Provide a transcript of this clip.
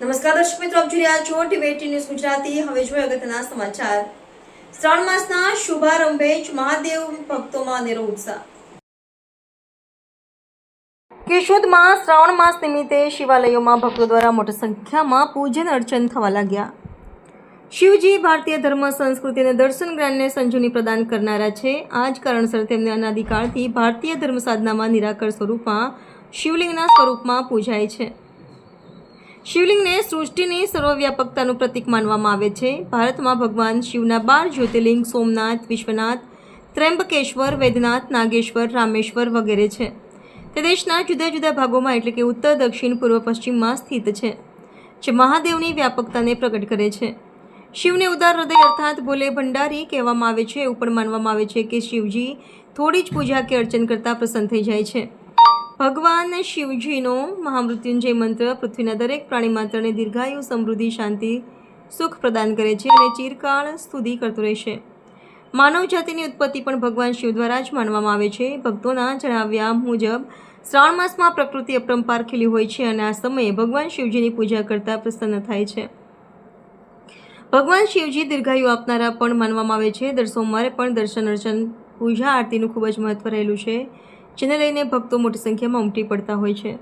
નમસ્કાર દર્શક મિત્રો, આપ જોઈ રહ્યા છો ટીવી ન્યૂઝ ગુજરાતી. હવે જોઈએ અગત્યના સમાચાર. શ્રાવણ માસના શુભારંભે જ મહાદેવ ભક્તોમાં અનેરો ઉત્સાહ. કેશોદમાં શ્રાવણ માસ નિમિત્તે શિવાલયોમાં ભક્તો દ્વારા મોટી સંખ્યામાં પૂજન અર્ચન થવા લાગ્યા. શિવજી ભારતીય ધર્મ, સંસ્કૃતિ અને દર્શન જ્ઞાનને સંજોની પ્રદાન કરનારા છે. આ જ કારણસર તેમને અનાદિકાળથી ભારતીય ધર્મ સાધનામાં નિરાકર સ્વરૂપમાં શિવલિંગના સ્વરૂપમાં પૂજાય છે. શિવલિંગને સૃષ્ટિની સર્વવ્યાપકતાનું પ્રતીક માનવામાં આવે છે. ભારતમાં ભગવાન શિવના બાર જ્યોતિર્લિંગ સોમનાથ, વિશ્વનાથ ત્રંબકેશ્વર વૈદ્યનાથ નાગેશ્વર, રામેશ્વર વગેરે છે. તે દેશના જુદા જુદા ભાગોમાં એટલે કે ઉત્તર, દક્ષિણ, પૂર્વ, પશ્ચિમમાં સ્થિત છે, જે મહાદેવની વ્યાપકતાને પ્રગટ કરે છે. શિવને ઉદાર હૃદય અર્થાત ભોલે ભંડારી કહેવામાં આવે છે, એવું પણ માનવામાં આવે છે કે શિવજી થોડી જ પૂજા કે અર્ચન કરતાં પ્રસન્ન થઈ જાય છે. ભગવાન શિવજીનો મહામૃત્યુંજય મંત્ર પૃથ્વીના દરેક પ્રાણી માત્રને દીર્ઘાયુ, સમૃદ્ધિ, શાંતિ, સુખ પ્રદાન કરે છે અને ચિરકાળ સુધી કરતો રહેશે માનવ જાતિની ઉત્પત્તિ પણ ભગવાન શિવ દ્વારા જ માનવામાં આવે છે. ભક્તોના જણાવ્યા મુજબ, શ્રાવણ માસમાં પ્રકૃતિ અપરંપાર ખીલી હોય છે અને આ સમયે ભગવાન શિવજીની પૂજા કરતાં પ્રસન્ન થાય છે. ભગવાન શિવજી દીર્ઘાયુ આપનારા પણ માનવામાં આવે છે. દર સોમવારે પણ દર્શન અર્ચન, પૂજા આરતીનું ખૂબ જ મહત્વ રહેલું છે. જેને લઈને ભક્તો મોટી સંખ્યામાં ઉમટી પડતા હોય છે.